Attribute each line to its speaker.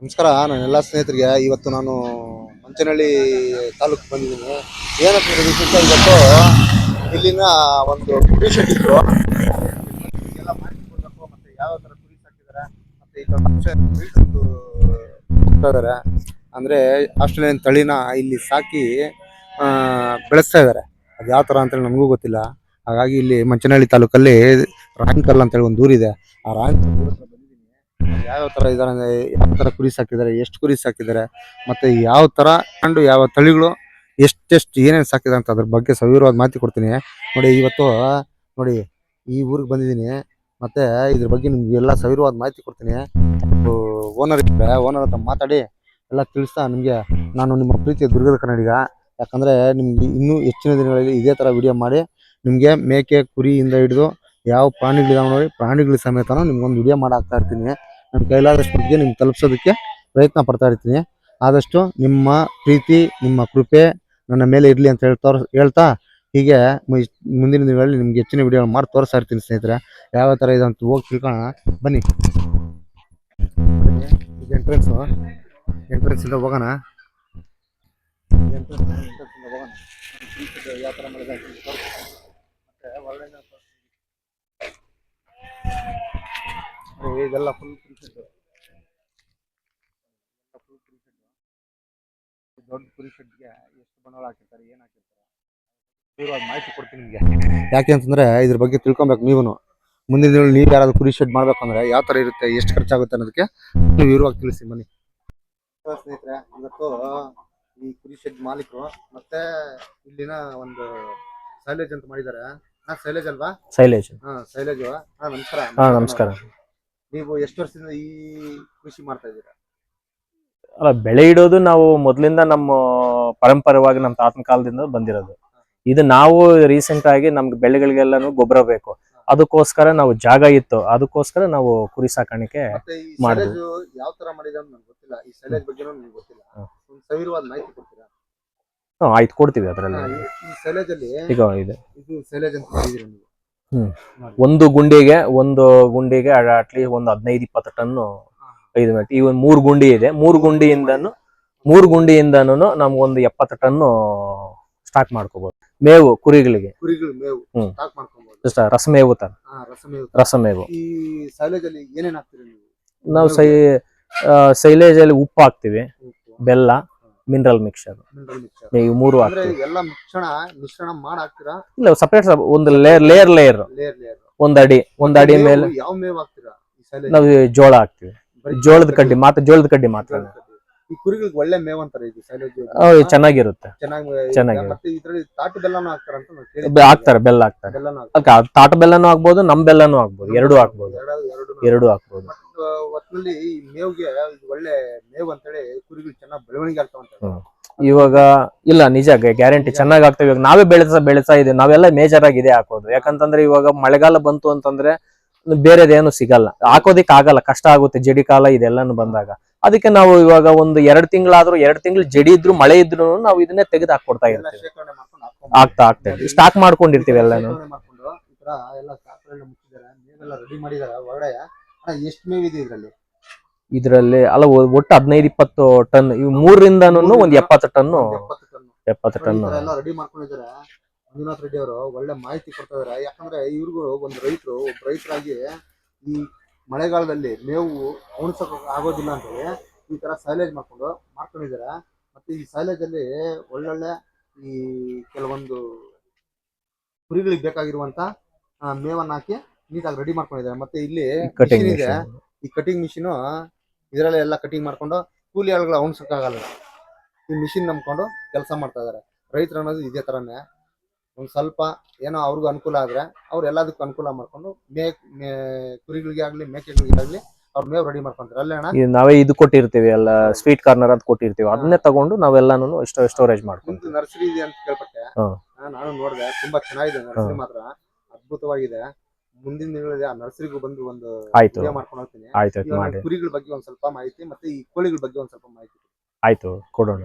Speaker 1: ನಮಸ್ಕಾರ, ನಾನು ಎಲ್ಲ ಸ್ನೇಹಿತರಿಗೆ ಇವತ್ತು ನಾನು ಮಂಚನಹಳ್ಳಿ ತಾಲೂಕು ಬಂದಿದ್ದೀನಿ. ಏನಂತಂದ್ರೆ ವಿಶೇಷ ಇವತ್ತು ಇಲ್ಲಿನ ಒಂದು ಕುರಿ ಇತ್ತು. ಎಲ್ಲ ಮಾಹಿತಿ ಕೊಡಬೇಕು ಮತ್ತೆ ಯಾವ ಥರ ಕುರಿ ಸಾಕಿದ್ದಾರೆ, ಮತ್ತೆ ಇಲ್ಲಿ ಕೊಡ್ತಾ ಇದ್ದಾರೆ. ಅಂದ್ರೆ ಆಸ್ಟ್ರೇಲಿಯನ್ ತಳಿನ ಇಲ್ಲಿ ಸಾಕಿ ಬೆಳೆಸ್ತಾ ಇದ್ದಾರೆ. ಅದು ಯಾವ ಥರ ಅಂತೇಳಿ ನಮಗೂ ಗೊತ್ತಿಲ್ಲ. ಹಾಗಾಗಿ ಇಲ್ಲಿ ಮಂಚನಹಳ್ಳಿ ತಾಲೂಕಲ್ಲಿ ರಾಯನ್ಕಲ್ ಅಂತೇಳಿ ಒಂದು ಊರಿದೆ. ಆ ರಾಯಂಕಲ್ ಊರ ತರ ಇದಾರೆ ಯಾವ ತರ ಕುರಿ ಸಾಕಿದ್ದಾರೆ, ಎಷ್ಟು ಕುರಿ ಸಾಕಿದ್ದಾರೆ, ಮತ್ತೆ ಯಾವ ತರ ಕಂಡು ಯಾವ ತಳಿಗಳು, ಎಷ್ಟೆಷ್ಟು ಏನೇನು ಸಾಕಿದೆ ಅಂತ ಅದ್ರ ಬಗ್ಗೆ ಸವಿವರವಾದ ಮಾಹಿತಿ ಕೊಡ್ತೀನಿ. ನೋಡಿ, ಇವತ್ತು, ನೋಡಿ, ಈ ಊರಿಗೆ ಬಂದಿದ್ದೀನಿ. ಮತ್ತೆ ಇದ್ರ ಬಗ್ಗೆ ನಿಮ್ಗೆ ಎಲ್ಲ ಸವಿರವಾದ ಮಾಹಿತಿ ಕೊಡ್ತೀನಿ. ಓನರ್ ಇದ್ದಾರೆ. ಓನರ್ ಹತ್ರ ಮಾತಾಡಿ, ಎಲ್ಲ ತಿಳಿಸ್ತಾ ನಿಮಗೆ ನಾನು ನಿಮ್ಮ ಪ್ರೀತಿಯ ದುರ್ಗದ ಕನ್ನಡಿಗ. ಯಾಕಂದ್ರೆ ನಿಮ್ಗೆ ಇನ್ನೂ ಹೆಚ್ಚಿನ ದಿನಗಳಲ್ಲಿ ಇದೇ ಥರ ವಿಡಿಯೋ ಮಾಡಿ, ನಿಮಗೆ ಮೇಕೆ, ಕುರಿಯಿಂದ ಹಿಡಿದು ಯಾವ ಪ್ರಾಣಿಗಳಿದಾವೆ ನೋಡಿ, ಪ್ರಾಣಿಗಳ ಸಮೇತನೂ ನಿಮ್ಗೊಂದು ವಿಡಿಯೋ ಮಾಡಾಕ್ತಾ ಇರ್ತೀನಿ. ನನ್ನ ಕೈಲಾದಷ್ಟು ಮಟ್ಟಿಗೆ ನಿಮ್ಗೆ ತಲುಪಿಸೋದಕ್ಕೆ ಪ್ರಯತ್ನ ಪಡ್ತಾ ಇರ್ತೀನಿ. ಆದಷ್ಟು ನಿಮ್ಮ ಪ್ರೀತಿ, ನಿಮ್ಮ ಕೃಪೆ ನನ್ನ ಮೇಲೆ ಇರಲಿ ಅಂತ ಹೇಳ್ತಾ ಹೇಳ್ತಾ ಹೀಗೆ ಮುಂದಿನ ದಿನಗಳಲ್ಲಿ ನಿಮ್ಗೆ ಹೆಚ್ಚಿನ ವಿಡಿಯೋ ಮಾಡಿ ತೋರಿಸ್ತಾ ಇರ್ತೀನಿ ಸ್ನೇಹಿತರೆ. ಯಾವ ಥರ ಇದೆ ಹೋಗಿ ತಿಳ್ಕೊಳ್ಳೋಣ. ಬನ್ನಿ. ಎಂಟ್ರೆನ್ಸು ಎಂಟ್ರೆನ್ಸಿಂದ ಹೋಗೋಣ ಎಂಟ್ರೆನ್ಸ್ ಹೋಗೋಣ. ಯಾವ ಥರ ಮಾಡಿದೆ ಇದೆಲ್ಲ ಫುಲ್ ಫುಲ್ ದೊಡ್ಡ ಎಷ್ಟು ಬಂಡವಾಳ ಹಾಕಿರ್ತಾರೆ ಏನು ಹಾಕಿರ್ತಾರೆ? ಮಾಹಿತಿ ಕೊಡ್ತೀನಿ ನಿಮಗೆ. ಯಾಕೆ ಅಂತಂದ್ರೆ ಇದ್ರ ಬಗ್ಗೆ ತಿಳ್ಕೊಬೇಕು ನೀವು ಮುಂದಿನ ದಿನ ನೀವು ಯಾರಾದ್ರು ಕುರಿ ಶೆಡ್ ಮಾಡ್ಬೇಕಂದ್ರೆ ಯಾವ ತರ ಇರುತ್ತೆ ಎಷ್ಟು ಖರ್ಚಾಗುತ್ತೆ ಅನ್ನೋದಕ್ಕೆ ನೀವು ವಿವರವಾಗಿ ತಿಳಿಸಿ ಬನ್ನಿ. ಸ್ನೇಹಿತರೆ ಇವತ್ತು ಈ ಕುರಿ ಶೆಡ್ ಮಾಲೀಕರು ಮತ್ತೆ ಇಲ್ಲಿನ ಒಂದು ಸೈಲೇಜ್ ಅಂತ ಮಾಡಿದ್ದಾರೆ. ಹಾ ಸೈಲೇಜ್ ಅಲ್ವಾ?
Speaker 2: ಸೈಲೇಜ್
Speaker 1: ಹಾ ಶೈಲೇಜ್. ಹಾ ನಮಸ್ಕಾರ.
Speaker 2: ಹಾ ನಮಸ್ಕಾರ.
Speaker 1: ನೀವು ಎಷ್ಟು ವರ್ಷದಿಂದ ಈ ಕೃಷಿ ಮಾಡ್ತಾ ಇದ್ದೀರಾ
Speaker 2: ಅಲ್ಲ ಬೆಳೆ ಇಡೋದು ನಾವು ಮೊದಲಿಂದ ನಮ್ಮ ಪರಂಪರವಾಗಿ ನಮ್ಮ ತಾತನ ಕಾಲದಿಂದ ಬಂದಿರೋದು ಇದು ನಾವು ರೀಸೆಂಟ್ ಆಗಿ ನಮ್ಗೆ ಬೆಳೆಗಳಿಗೆಲ್ಲಾನು ಗೊಬ್ಬರ ಬೇಕು ಅದಕ್ಕೋಸ್ಕರ ನಾವು ಜಾಗ ಇತ್ತು ಅದಕ್ಕೋಸ್ಕರ ನಾವು ಕುರಿ ಸಾಕಾಣಿಕೆ
Speaker 1: ಮತ್ತೆ ಈ
Speaker 2: ಮಾಡುದು.
Speaker 1: ಸೈಲೇಜ್ ಯಾವ ತರ ಮಾಡಿದ ಗೊತ್ತಿಲ್ಲ ಈ ಸೈಲೇಜ್ ಗೊತ್ತಿಲ್ಲ
Speaker 2: ಹ್ಮ್.
Speaker 1: ಒಂದು ಸವಿರವಾದ ಮಾಹಿತಿ ಕೊಡ್ತೀರಾ
Speaker 2: ಹ್ಮ್, ಆಯ್ತು ಕೊಡ್ತೀವಿ
Speaker 1: ಹಾ,
Speaker 2: ಅದರಲ್ಲಿ
Speaker 1: ಈ- ಈ ಸೈಲೇಜ್ ಅಲ್ಲಿ
Speaker 2: ಈಗ ಇದೆ
Speaker 1: ಇದು ಸೈಲೇಜ್ ಅಂತ ಮಾಡಿದಿರಿ ನೀವು
Speaker 2: ಹ್ಮ್.
Speaker 1: ನೋಡಿ.
Speaker 2: ಒಂದು ಗುಂಡಿಗೆ ಒಂದು ಗುಂಡಿಗೆ ಅಟ್ಲೀಸ್ಟ್ ಒಂದು ಹದಿನೈದು ಇಪ್ಪತ್ತು ಟನ್ನು. ಐದು ಮೆಟ್ ಈ ಒಂದು ಮೂರು ಗುಂಡಿ ಇದೆ. ಮೂರು ಗುಂಡಿಯಿಂದನು ಮೂರು ಗುಂಡಿಯಿಂದನು ನಮ್ಗೊಂದು ಎಪ್ಪತ್ತು ಟನ್ನು ಸ್ಟಾಕ್ ಮಾಡ್ಕೋಬಹುದು ಮೇವು ಕುರಿಗಳಿಗೆ. ರಸಮೇವು ತರ
Speaker 1: ರಸಮೇವು ನಾವು?
Speaker 2: ಸೈ ಸೈಲೇಜ್ ಅಲ್ಲಿ ಉಪ್ಪು ಹಾಕ್ತಿವಿ. ಬೆಲ್ಲ. ಮಿನರಲ್ ಮಿಕ್ಸರ್ ಇವು ಮೂರು
Speaker 1: ಎಲ್ಲ ಮಿಶ್ರಣ ಮಿಶ್ರಣ ಮಾಡಿ ಹಾಕ್ತೀರಾ
Speaker 2: ಇಲ್ಲ ಸಪರೇಟ್ ಒಂದು layer layer layer
Speaker 1: layer layer
Speaker 2: ಒಂದ್ ಅಡಿ ಒಂದ್ ಅಡಿ ಮೇಲೆ
Speaker 1: ಯಾವ ಮೇವು ಹಾಕ್ತೀರಾ ಈ
Speaker 2: ನಾವು ಜೋಳ ಹಾಕ್ತಿವಿ. ಜೋಳದ ಕಡ್ಡಿ. ಮಾತ್ರ ಜೋಳದ ಕಡ್ಡಿ ಮಾತ್ರ.
Speaker 1: ಈ ಕುರಿಗಳಿಗೆ ಒಳ್ಳೆ ಮೇವು ಅಂತಾರೆ ಇದು ಸೈಲೇಜ್
Speaker 2: ಅವು ಚೆನ್ನಾಗಿರುತ್ತೆ.
Speaker 1: ಚೆನ್ನಾಗಿ
Speaker 2: ಚೆನ್ನಾಗಿದೆ.
Speaker 1: ಮತ್ತೆ ಇದ್ರಲ್ಲಿ ತಾಟು ಬೆಲ್ಲನೂ ಹಾಕ್ತಾರಂತ ನಾನು ಕೇಳಿದ್ದೆ.
Speaker 2: ಬೆ- ಹಾಕ್ತಾರೆ ಬೆಲ್ಲ ಹಾಕ್ತಾರೆ.
Speaker 1: ಬೆಲ್ಲನೂ
Speaker 2: ಅದಕ್ಕೆ ಆ ತಾಟ ಬೆಲ್ಲನೂ ಹಾಕ್ಬೋದು ನಮ್ ಬೆಲ್ಲನೂ ಹಾಕ್ಬೋದು. ಎರಡು ಹಾಕ್ಬೋದು.
Speaker 1: ಎರಡು ಎರಡು.
Speaker 2: ಎರಡೂ ಹಾಕ್ಬೋದು.
Speaker 1: ಒಟ್ಟಿನಲ್ಲಿ ಈ ಮೇವ್ಗೆ ಇದು ಒಳ್ಳೆ ಮೇವು ಅಂತೇಳಿ ಕುರಿಗಳು ಚೆನ್ನಾಗಿ ಬೆಳವಣಿಗೆ ಆಗ್ತಾವಂತ.
Speaker 2: ಇವಾಗ ಇಲ್ಲ ನಿಜ ಗ್ಯಾರಂಟಿ ಚೆನ್ನಾಗಿ ಆಗ್ತವೆ. ಇವಾಗ ನಾವೇ ಬೆಳೆಸ ಬೆಳೆಸಾ ಇದೀವಿ ನಾವೆಲ್ಲ ಮೇಜರ್ ಆಗಿ ಇದೆ ಹಾಕೋದು. ಯಾಕಂತಂದ್ರೆ ಇವಾಗ ಮಳೆಗಾಲ ಬಂತು ಅಂತಂದ್ರೆ ಬೇರೆದೇನು ಸಿಗಲ್ಲ. ಹಾಕೋದಿಕ್ ಆಗಲ್ಲ. ಕಷ್ಟ ಆಗುತ್ತೆ. ಜಡಿ ಕಾಲ ಇದೆಲ್ಲಾನು ಬಂದಾಗ. ಅದಕ್ಕೆ ನಾವು ಇವಾಗ ಒಂದು ಎರಡ್ ತಿಂಗಳಾದ್ರೂ ಎರಡ್ ತಿಂಗಳು ಜಡಿ ಇದ್ರು ಮಳೆ ಇದ್ರು ನಾವು ಇದನ್ನೇ ತೆಗೆದು ಹಾಕೊಡ್ತಾ ಇರ್ತೀವಿ. ಆಗ್ತಾ ಆಗ್ತಾ ಸ್ಟಾಕ್ ಮಾಡ್ಕೊಂಡಿರ್ತೀವಿ ಎಲ್ಲಾನು.
Speaker 1: ಎಲ್ಲ ರೆಡಿ ಮಾಡಿದಾರೆ. ಹೊರಗಡೆ ಎಷ್ಟು ಮೇವಿದೆ ಇದರಲ್ಲಿ?
Speaker 2: ಇದರಲ್ಲಿ ಅಲ್ಲ ಒ- ಒಟ್ಟು ಹದಿನೈದು ಇಪ್ಪತ್ತು ಟನ್ ಇವು ಮೂರರಿಂದನೂ ಒಂದ್ ಎಪ್ಪತ್ತು ಟನ್
Speaker 1: ಎಪ್ಪತ್ತು ಟನ್
Speaker 2: ಎಪ್ಪತ್ತು ಟನ್
Speaker 1: ಎಲ್ಲ ರೆಡಿ ಮಾಡ್ಕೊಂಡಿದ್ದಾರೆ. ಮಂಜುನಾಥ್ ರೆಡ್ಡಿ ಅವರು ಒಳ್ಳೆ ಮಾಹಿತಿ ಕೊಡ್ತಾ ಇದಾರೆ ಯಾಕಂದ್ರೆ ಇವ್ರಿಗೂ ಒಂದು ರೈತರು ಒಬ್ಬ ರೈತರಾಗಿ ಈ ಮಳೆಗಾಲದಲ್ಲಿ ಮೇವು ಅವಣಿಸಕ್ ಆಗೋದಿಲ್ಲ ಅಂತೇಳಿ ಈ ತರ ಸೈಲೇಜ್ ಮಾಡ್ಕೊಂಡು ಮಾಡ್ಕೊಂಡಿದ್ದಾರೆ. ಮತ್ತೆ ಈ ಸೈಲೇಜ್ ಅಲ್ಲಿ ಒಳ್ಳೊಳ್ಳೆ ಈ ಕೆಲವೊಂದು ಕುರಿಗಳಿಗೆ ಬೇಕಾಗಿರುವಂತ ಆ, ಮೇವನ್ನ ಹಾಕಿ ನೀಟಾಗಿ ರೆಡಿ ಮಾಡ್ಕೊಂಡಿದ್ದಾರೆ. ಮತ್ತೆ ಇಲ್ಲಿ
Speaker 2: ಕಟಿಂಗ್
Speaker 1: ಇದೆ. ಈ ಕಟಿಂಗ್ ಮಿಷಿನ್ ಇದರಲ್ಲೇ ಎಲ್ಲ ಕಟಿಂಗ್ ಮಾಡ್ಕೊಂಡು ಕೂಲಿ ಆಳುಗಳು ಅವನ್ಸಕ್ಕಾಗಲ್ಲ. ಈ ಮಿಷಿನ್ ನಂಬ್ಕೊಂಡು ಕೆಲಸ ಮಾಡ್ತಾ ಇದಾರೆ ರೈತರು ಅನ್ನೋದು ಇದೇ ತರನೇ. ಒಂದ್ ಸ್ವಲ್ಪ ಏನೋ ಅವ್ರಿಗೂ ಅನುಕೂಲ ಆದ್ರೆ ಅವ್ರು ಎಲ್ಲದಕ್ಕೂ ಅನುಕೂಲ ಮಾಡ್ಕೊಂಡು ಮೇ ಕುರಿಗಳಿಗೆ ಆಗ್ಲಿ ಮೇಕೆಗಳಿಗೆ ಆಗ್ಲಿ ಅವ್ರ ಮೇವ್ ರೆಡಿ ಮಾಡ್ಕೊಂತಾರೆ. ಅಲ್ಲೇ ಅಣ್ಣ?
Speaker 2: ಇದು ನಾವೇ ಇದು ಕೊಟ್ಟಿರ್ತೀವಿ ಎಲ್ಲ ಸ್ವೀಟ್ ಕಾರ್ನರ್ ಅಂತ ಕೊಟ್ಟಿರ್ತೀವಿ. ಅದನ್ನೇ ತಗೊಂಡು ನಾವೆಲ್ಲಾನು ಇಷ್ಟು ಸ್ಟೋರೇಜ್ ಮಾಡ್ಕೊಂಡು
Speaker 1: ನಿಮ್ದು ನರ್ಸರಿ ಇದೆ ಅಂತ ಕೇಳ್ಪಟ್ಟೆ?
Speaker 2: ಹಾ.
Speaker 1: ನಾನು ನೋಡಿದೆ. ತುಂಬಾ ಚೆನ್ನಾಗಿದೆ ನರ್ಸರಿ ಮಾತ್ರ. ಅದ್ಭುತವಾಗಿದೆ. ಮುಂದಿನ ದಿನಗಳಲ್ಲಿ ಆ ನರ್ಸರಿಗೂ ಬಂದು ಒಂದು
Speaker 2: ಆಯ್ತು.
Speaker 1: ವಿಡಿಯೋ ಮಾಡ್ಕೊಂಡು ಹೋಗ್ತೀನಿ.
Speaker 2: ಆಯ್ತು ಆಯ್ತು
Speaker 1: ಇವಾಗ
Speaker 2: ಮಾಡಿ.
Speaker 1: ಕುರಿಗಳ ಬಗ್ಗೆ ಒಂದ್ ಸ್ವಲ್ಪ ಮಾಹಿತಿ ಮತ್ತೆ ಈ ಕೋಳಿಗಳ ಬಗ್ಗೆ ಒಂದ್ ಸ್ವಲ್ಪ ಮಾಹಿತಿ
Speaker 2: ಆಯ್ತು ಕೊಡೋಣ.